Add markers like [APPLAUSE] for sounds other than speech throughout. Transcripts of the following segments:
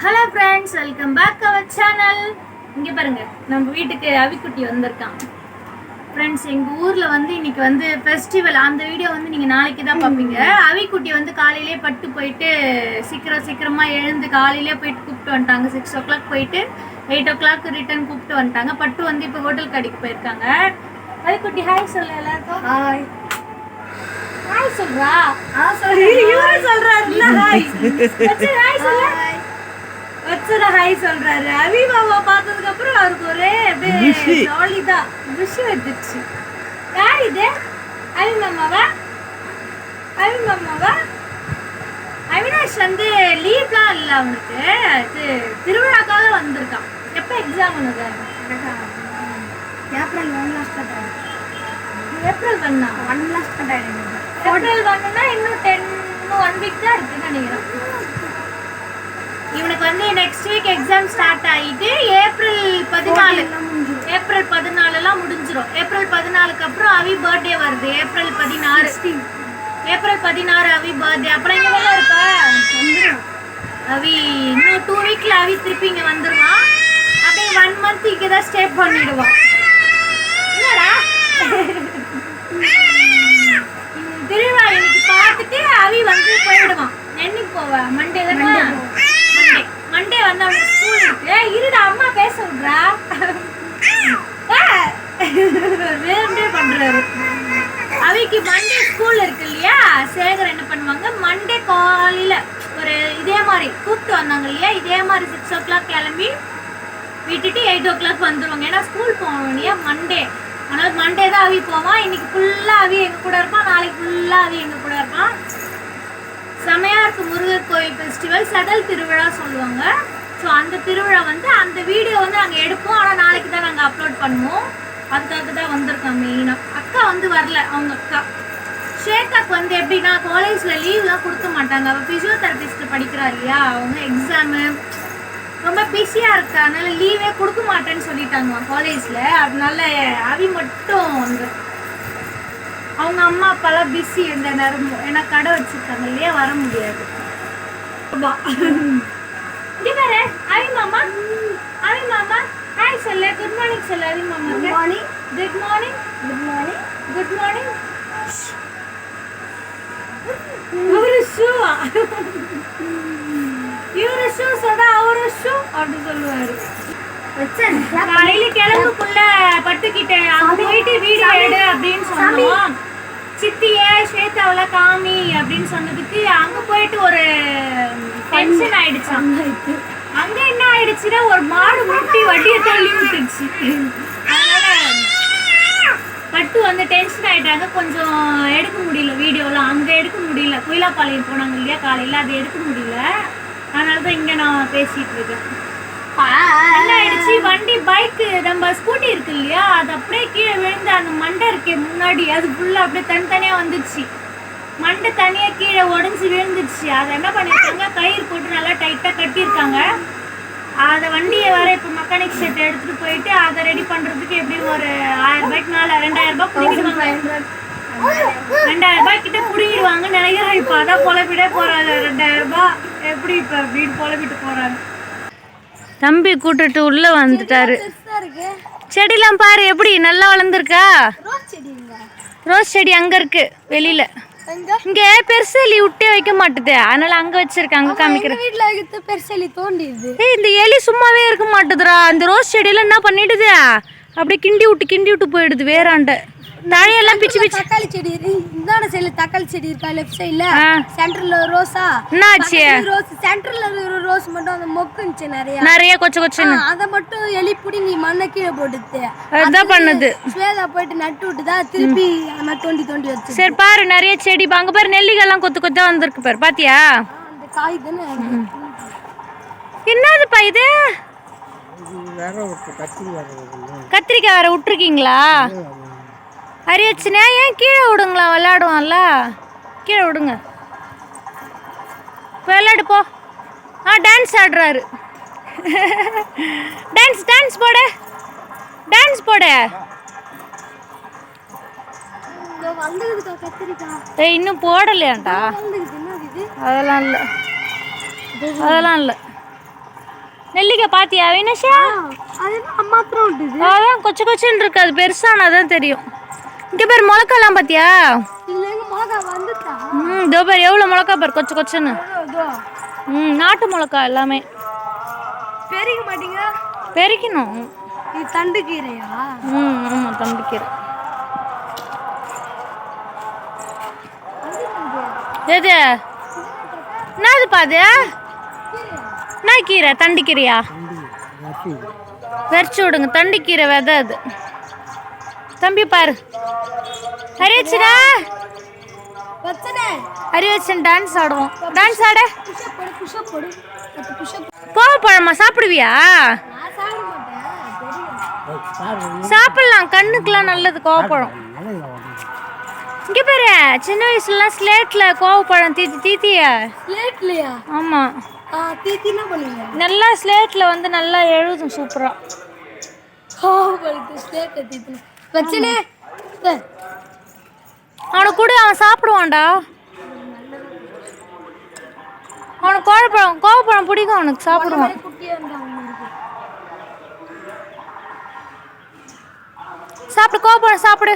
Hello friends welcome back our channel இங்கே பாருங்க நம்ம வீட்டுக்கு அவிக்குட்டி வந்திருக்கான். ஃப்ரெண்ட்ஸ் எங்கள் ஊரில் வந்து இன்னைக்கு வந்து ஃபெஸ்டிவல் அந்த வீடியோ வந்து நீங்கள் நாளைக்கு தான் பார்ப்பீங்க. அவிக்குட்டி வந்து காலையிலே பட்டு போயிட்டு சீக்கிரம் சீக்கிரமாக எழுந்து காலையிலே போயிட்டு கூப்பிட்டு வந்துட்டாங்க. சிக்ஸ் ஓ கிளாக் போயிட்டு எயிட் ஓ கிளாக் ரிட்டர்ன் கூப்பிட்டு வந்துட்டாங்க. பட்டு வந்து இப்போ ஹோட்டல் கடைக்கு போயிருக்காங்க. அவிக்குட்டி ஹாய் சொல்ல எல்லாருக்கும். ஹாய் ஹாய் சொல்றா. ஆ சரி [LAUGHS] இவரே சொல்றாருல்ல ஹாய் ஹாய் சொல்ல. வச்சத ஹாய் சொல்றாரு. அவி மாமா பார்த்ததுக்கு அப்புறம் அவருக்கு ஒரே அப்படியே ஜாலி தான் விஷயம் வந்துச்சு யார் இது? அவி மாமாவா அவி மாமாவா அவினாஷ் வந்து லீவ்லாம் இல்லை அவனுக்கு. இது திருவிழாக்காக வந்திருக்கான். எப்போ எக்ஸாம் உனக்கு ஏப்ரல் ஸ்டார்ட் ஆயிடும் ஏப்ரல் ஒன்னா ஸ்டார்ட் ஆயிடும் ஏப்ரல் ஒன்னுனா இன்னும் டென் இன்னும் ஒன் வீக் தான் இருக்குன்னு நினைக்கிறேன் இவனுக்கு வந்து நெக்ஸ்ட் வீக் எக்ஸாம் ஸ்டார்ட் ஆகிட்டு ஏப்ரல் பதினாலு. ஏப்ரல் பதினாலுலாம் முடிஞ்சிரும். ஏப்ரல் பதினாலுக்கு அப்புறம் அவி பர்த்டே வருது. ஏப்ரல் பதினாறு. ஏப்ரல் பதினாறு அவி பர்த்டே அப்புறம் இங்க தானே இருப்பா அவி இன்னும் டூ வீக்ல அவி திருப்பி இங்க வந்துருவான் அப்படியே ஒன் மந்த் இங்க தான் ஸ்டே பண்ணிடுவான் ம், திருவிழா இன்னைக்கு பார்த்துட்டு அவி வந்து போயிடுவான். என்னைக்கு போவ? மண்டே தானே? மண்டே வந்து அவனுக்கு ஸ்கூல் இருக்கு. இருடா அம்மா பேச விடுறா. வேண்டே பண்றாரு. அவிக்கு மண்டே ஸ்கூல் இருக்கு இல்லையா? சேகர் என்ன பண்ணுவாங்க? மண்டே காலையில ஒரு இதே மாதிரி கூப்பிட்டு வந்தாங்க இல்லையா? இதே மாதிரி சிக்ஸ் ஓ கிளாக் கிளம்பி விட்டுட்டு எயிட் ஓ கிளாக் வந்துருவாங்க. ஏன்னா ஸ்கூல் போகணும் இல்லையா? மண்டே அதனால மண்டே தான் அவி போவான். இன்னைக்கு ஃபுல்லா அவி எங்க கூட இருப்பான். நாளைக்கு ஃபுல்லா அவி எங்க கூட இருப்பான். செமையாருக்கு முருகர் கோயில் ஃபெஸ்டிவல் செதல் திருவிழா சொல்லுவாங்க. ஸோ அந்த திருவிழா வந்து அந்த வீடியோ வந்து நாங்கள் எடுப்போம். ஆனால் நாளைக்கு தான் நாங்கள் அப்லோட் பண்ணுவோம். அதுக்காக தான் வந்திருக்கோம் மெயினாக அக்கா வந்து வரல. அவங்க அக்கா. ஸ்வேதாக்கு வந்து எப்படின்னா காலேஜில் லீவ்லாம் கொடுக்க மாட்டாங்க. அவள் ஃபிசியோதெரபிஸ்ட்டு படிக்கிறா இல்லையா? அவங்க எக்ஸாமு ரொம்ப பிஸியாக இருக்கா? அதனால லீவே கொடுக்க மாட்டேன்னு சொல்லிட்டாங்க காலேஜில் அதனால அவி மட்டும் வந்து அவங்க அம்மா அப்பாலாம் பிஸி எந்த நேரமும் ஏன்னா கடை வச்சிருக்காங்க இல்லையா? வர முடியாது. இங்க பாரு. அவி மாமா. அவி மாமா. ஹாய் சொல்ல. குட் மார்னிங் சொல்ல அவி மாமா. Good morning good morning good morning good morning ஒரு ஷூ. இவரு ஷூ சொன்னா அவரு ஷூ. அப்படி சொல்லுவாரு. காலையில கிளம்புக்குள்ள பட்டுக்கிட்ட அங்க போயிட்டு வீடியோ எடு அப்படின்னு சொன்னோம் சித்திய ஸ்வேதாவில அப்படின்னு சொன்னதுக்கு அங்க போயிட்டு ஒரு டென்ஷன் ஆயிடுச்சாம். அங்க என்ன ஆயிடுச்சுன்னா ஒரு மாடு முட்டி வட்டியை தள்ளி விட்டுருச்சு பட்டு வந்து டென்ஷன் ஆயிட்டாங்க. கொஞ்சம் எடுக்க முடியல வீடியோலாம். அங்க எடுக்க முடியல. குயிலாப்பாளையம் போனாங்க இல்லையா காலையில. அதை எடுக்க முடியல. அதனால தான் இங்க நான் பேசிட்டு இருக்கேன். என்ன ஆயிடுச்சு? வண்டி பைக் நம்ம ஸ்கூட்டி இருக்கு இல்லையா? அது அப்படியே கீழே விழுந்து அந்த மண்டை இருக்கே முன்னாடி. அது புல்ல அப்படியே தனித்தனியா வந்துச்சு மண்டை தனியா கீழே உடஞ்சி விழுந்துச்சு அதை என்ன பண்ணிருக்காங்க? கயிறு போட்டு நல்லா டைட்டா கட்டியிருக்காங்க. அதை வண்டியை வர இப்போ மெக்கானிக் செட் எடுத்துட்டு போயிட்டு அதை ரெடி பண்றதுக்கு எப்படியும் ஒரு ஆயிரம் ரூபாய்க்கு மேல ரெண்டாயிரம் ரூபாய் பிடிக்கிடுவாங்க ரெண்டாயிரம் ரூபாய் கிட்ட பிடிங்கிடுவாங்க நினைக்கிறேன் இப்போ அதான் பொழப்பிட்டே போறாங்க. ரெண்டாயிரம் ரூபாய் எப்படி இப்போ வீடு பொழப்பிட்டு போறாங்க? தம்பி கூட்டுட்டு உள்ள வந்துட்டாரு. செடிலாம் பாரு எப்படி நல்லா வளர்ந்துருக்கா? ரோஸ் செடி அங்க இருக்கு வெளியில. இங்க பெருசெலி விட்டே வைக்க மாட்டுது. அதனால அங்க வச்சிருக்கேன் அங்க காமிக்கிறேன் வீட்ல இருக்கிறது பெருசெலி தோண்டிடுது. ஏய் இந்த எலி சும்மாவே இருக்க மாட்டுதுடா. இந்த ரோஸ் செடியெல்லாம் என்ன பண்ணிடுது? அப்படியே கிண்டி விட்டு கிண்டி விட்டு போயிடுது வேறாண்ட. தழையெல்லாம் பிச்சு பிச்சு. தக்காளி செடி இருக்கு இந்தாண்ட சைடுல தக்காளி செடி இருக்கா லெஃப்ட் சைடுல. சென்டர்ல ரோஸா? என்னாச்சு? ரோஸ் சென்டர்ல ரோஸ் மட்டும் அந்த மொக்கு இருந்துச்சு நிறைய. நிறைய கொச்ச கொச்சன்னு. அதை மட்டும் எலி புடுங்கி மண்ணை கீழே போட்டுது அதுதான் பண்ணுது. ஸ்வேதா போயிட்டு நட்டு விட்டுதா திருப்பி அந்த தோண்டி தோண்டி வச்சு சரி பாரு நிறைய செடி பா- அங்க பாரு நெல்லிக்காய்லாம் கொத்து கொத்தா வந்திருக்கு பாரு பாத்தியா? அந்த காய் தானே? என்னதுப்பா இது? கத்திரிக்காய் வேற விட்டுருக்கீங்களா? அரியச்சுனே ஏன் கீழே விடுங்களா? விளையாடுவான்ல. கீழே விடுங்க. விளையாடு போ. ஆ டான்ஸ் ஆடுறாரு. [LAUGHS] டான்ஸ் டான்ஸ் போடு. டான்ஸ் போடு. ஏய் இன்னும் போடலையாண்டா? அதெல்லாம் இல்லை. அதெல்லாம் இல்லை. நெல்லிக்காய் பாத்தியா வினஷா? அது அம்மா தான் விட்டுது அதான் கொச்சு கொச்சுன்னு இருக்கு. அது பெருசானாதான் தெரியும். இங்க பேர் மிளகாலாம் வந்துட்டா. ம் இதோ பேர் எவ்வளோ மிளகா பாரு கொச்சு கொச்சுன்னு. ம் நாட்டு மிளகா எல்லாமே. பெருக மாட்டீங்க? பெருக்கணும். இது தண்டு கீரையா? ம் ஆமாம் தம்பிக்கீரை எது என்னதுப்பா அது என்ன கீரை? தண்டிக்கீரையா வெறிச்சு விடுங்க தண்டிக்கீரை விதை அது. தம்பி பாரு. ஹரிவச்சனா வச்சனே ஹரிவச்சன் டான்ஸ் ஆடுவோம். டான்ஸ் ஆட. கோவப்பழமா சாப்பிடுவியா? நான் சாப்பிட மாட்டேன் தெரியும். சாப்பிடலாம் கண்ணுக்கெல்லாம் நல்லது கோவப்பழம் இங்க பாரு சின்ன வயசுலலாம் ஸ்லேட்ல கோவப்பழம் தீத்தி தீத்திய. ஸ்லேட்லையா? ஆமா. ஆ தீத்தி என்ன பண்ணுவீங்க. நல்லா ஸ்லேட்ல வந்து நல்லா எழுதும் சூப்பரா. கோவப்படுத்து ஸ்லேட்டை தீத்து வச்சனே அவனுக்கு கூட அவன் சாப்பிடுவான்டா. அவனுக்கு கோவப்பழம் கோவப்பழம் பிடிக்கும் அவனுக்கு சாப்பிடுவான். சாப்பிடு கோவப்பழம் சாப்பிடு.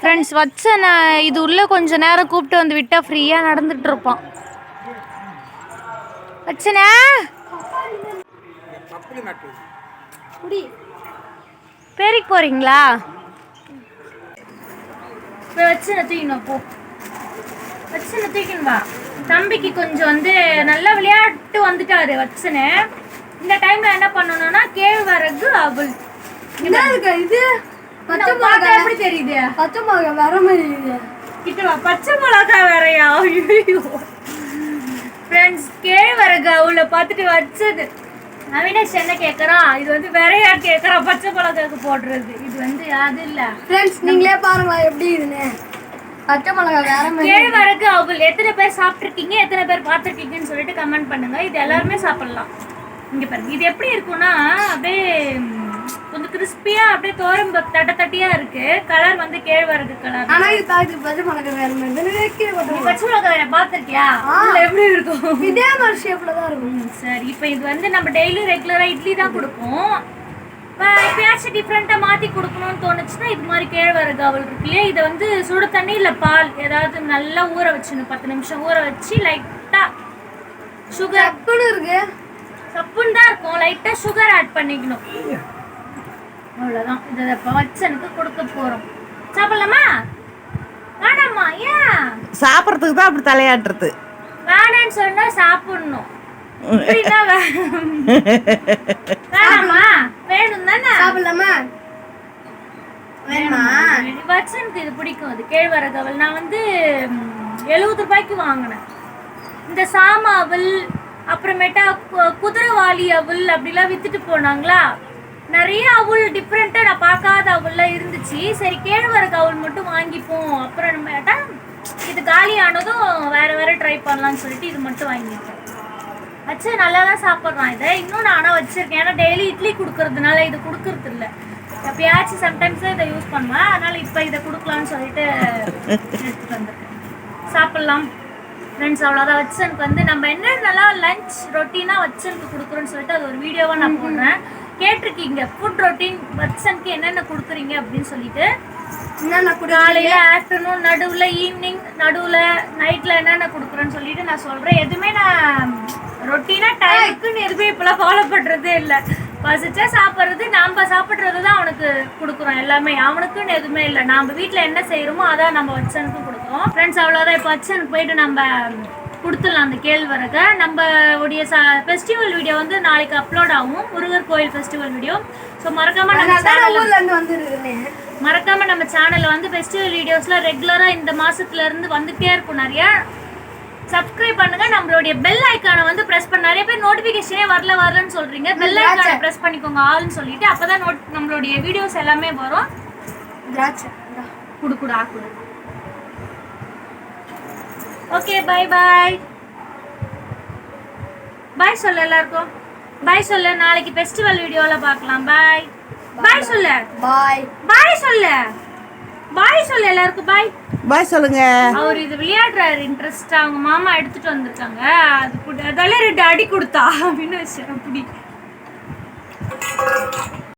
ஃப்ரெண்ட்ஸ் வச்சன இது உள்ள கொஞ்ச நேரம் கூப்பிட்டு வந்து விட்டா ஃப்ரீயா நடந்துட்டு இருப்பான். வச்சனே பேருக்கு போறீங்களா? போய் வச்சனை தூக்கணும் போ. வச்சனை தூக்கணும் வா. தம்பிக்கு கொஞ்சம் வந்து நல்லா விளையாட்டு வந்துட்டாரு வச்சனை இந்த டைம்ல என்ன பண்ணணும்னா கேழ்வரகு அவள் என்ன இருக்கு இது? பச்சை மிளகா. எப்படி தெரியுது? பச்சை மிளகா வர மாதிரி இருக்குது கிட்ட வா பச்சை மிளகா வேறையா? ஐயோ ஃப்ரெண்ட்ஸ் கேழ்வரகு அவளை பார்த்துட்டு வச்சது. அவினாஷ் என்ன கேட்குறான் இது வந்து விரையா கேட்குறான் பச்சை மிளகாக்கு போடுறது. இது வந்து அது இல்லை. ஃப்ரெண்ட்ஸ் நீங்களே பாருங்களா எப்படி இதுன்னு. பச்சை மிளகா வேற கேழ்வரகு அவள் எத்தனை பேர் சாப்பிட்ருக்கீங்க எத்தனை பேர் பார்த்துருக்கீங்கன்னு சொல்லிட்டு கமெண்ட் பண்ணுங்க. இது எல்லாருமே சாப்பிடலாம். இங்க பாருங்க. இது எப்படி இருக்கும்னா அப்படியே கொஞ்சம் கிறிஸ்பியா அப்படியே தோரம் தட்ட தட்டியா இருக்கு. கலர் வந்து கேழ்வரகு கலர் ஆனா இது தாக்கு பச்சை மிளகா வேற மாதிரி பச்சை மிளகாய் பார்த்துருக்கியா? இதுல எப்படி இருக்கும்? இதே மாதிரி ஷேப்ல தான் இருக்கும். சரி. இப்போ இது வந்து நம்ம டெய்லி ரெகுலரா இட்லி தான் கொடுப்போம். இப்போ எப்பயாச்சும் டிஃப்ரெண்ட்டாக மாற்றி கொடுக்கணும்னு தோணுச்சுன்னா இது மாதிரி கேழ்வரகு அவள் இருக்கு இல்லையா? இதை வந்து சுடு தண்ணி இல்லை பால் ஏதாவது நல்லா ஊற வச்சிடணும் பத்து நிமிஷம் ஊற வச்சு லைட்டாக சுகர் டப்புன்னு இருக்கு. சப்புன்னு தான் இருக்கும். லைட்டாக சுகர் ஆட் பண்ணிக்கணும். அவ்வளோதான் இதை இப்போ வச்சனுக்கு கொடுக்க போகிறோம் சாப்பிடலாமா? வேணாம்மா ஏன்? சாப்பிட்றதுக்கு தான் அப்படி தலையாட்டுறது. வேணான்னு சொன்னா சாப்பிடணும். வேணாமா வேணும் தானே? சாப்பிடலாமா? வேணுமா? வச்சனுக்கு இது பிடிக்கும். அது கேழ்வரகு அவல் நான் வந்து எழுபது ரூபாய்க்கு வாங்கினேன். இந்த சாம அவல் அப்புறமேட்டா கு- குதிரைவாலி அவல் அப்படிலாம் வித்துட்டு போனாங்களா? நிறைய அவல் டிஃப்ரெண்ட்டாக நான் பார்க்காத அவல்லாம் இருந்துச்சு. சரி கேழ்வரகு அவல் மட்டும் வாங்கிப்போம். அப்புறம் நம்ம கேட்டா இது காலி ஆனதும் வேற வேற ட்ரை பண்ணலாம்னு சொல்லிட்டு இது மட்டும் வாங்கிட்டேன் வச்சு நல்லா தான் சாப்பிட்றான் இதை. இன்னும் நான் ஆனால் வச்சிருக்கேன். ஏன்னா டெய்லி இட்லி கொடுக்கறதுனால இது கொடுக்கறது இல்ல எப்பயாச்சும் சம்டைம்ஸ் தான் இதை யூஸ் பண்ணுவேன் அதனால இப்போ இதை கொடுக்கலாம்னு சொல்லிட்டு எடுத்துட்டு வந்திருக்கேன். சாப்பிட்லாம். ஃப்ரெண்ட்ஸ் அவ்வளோதான் வச்சனுக்கு வந்து நம்ம என்னென்னலாம் லஞ்ச் ரொட்டீனாக வச்சனுக்கு கொடுக்குறோன்னு சொல்லிட்டு அது ஒரு வீடியோவாக நான் போடுறேன். கேட்டிருக்கீங்க. ஃபுட் ரொட்டீன் வச்சனுக்கு என்னென்ன கொடுக்குறீங்க அப்படின்னு சொல்லிட்டு. என்னென்ன காலையில ஆஃப்டர்நூன் நடுவில் ஈவினிங் நடுவில் நைட்டில் என்னென்ன கொடுக்குறேன்னு சொல்லிட்டு நான் சொல்கிறேன் எதுவுமே நான் ரொட்டீனாக டைமுக்குன்னு எதுவுமே இப்போலாம் ஃபாலோ பண்ணுறதே இல்லை. பசிச்சா சாப்பிட்றது நாம் சாப்பிட்றது தான் அவனுக்கு கொடுக்குறோம் எல்லாமே. அவனுக்குன்னு எதுவுமே இல்லை. நாம் வீட்டில் என்ன செய்கிறோமோ அதான் நம்ம வச்சனுக்கு கொடுக்குறோம். ஃப்ரெண்ட்ஸ் அவ்வளோதான் இப்போ வச்சனுக்கு போயிட்டு நம்ம கொடுத்துடலாம் அந்த கேழ்வரகை நம்ம உடைய ச ஃபெஸ்டிவல் வீடியோ வந்து நாளைக்கு அப்லோட் ஆகும். முருகர் கோயில் ஃபெஸ்டிவல் வீடியோ ஸோ மறக்காம நம்ம சேனல் மறக்காம நம்ம சேனல்ல வந்து ஃபெஸ்டிவல் வீடியோஸ்ல ரெகுலரா இந்த மாசத்துல இருந்து வந்துட்டே இருக்கும் நிறைய. சப்ஸ்கிரைப் பண்ணுங்க. நம்மளுடைய பெல் ஐக்கானை வந்து பிரஸ் பண்ண நிறைய பேர் நோட்டிபிகேஷனே வரல வரலன்னு சொல்றீங்க. பெல் ஐக்கானை பிரஸ் பண்ணிக்கோங்க ஆல்னு சொல்லிட்டு அப்பதான் நோட் நம்மளுடைய வீடியோஸ் எல்லாமே வரும். திராட்சை. குடு குடு ஆக்குடு ஓகே பை பாய் பாய் சொல்லு எல்லாருக்கும். பாய் சொல்லு. நாளைக்கு ஃபெஸ்டிவல் வீடியோல பார்க்கலாம். பாய் பாய் சொல்லு. பாய் பாய் சொல்லு. பாய் சொல்லு எல்லாருக்கும். பாய் பாய் சொல்லுங்க. அவர் இது விளையாடுறாரு. இன்ட்ரெஸ்டா அவங்க மாமா எடுத்துட்டு வந்திருக்காங்க. அது கூட அதால ரெண்டு அடி கொடுத்தா. அப்படின்னு வச்சு அப்படி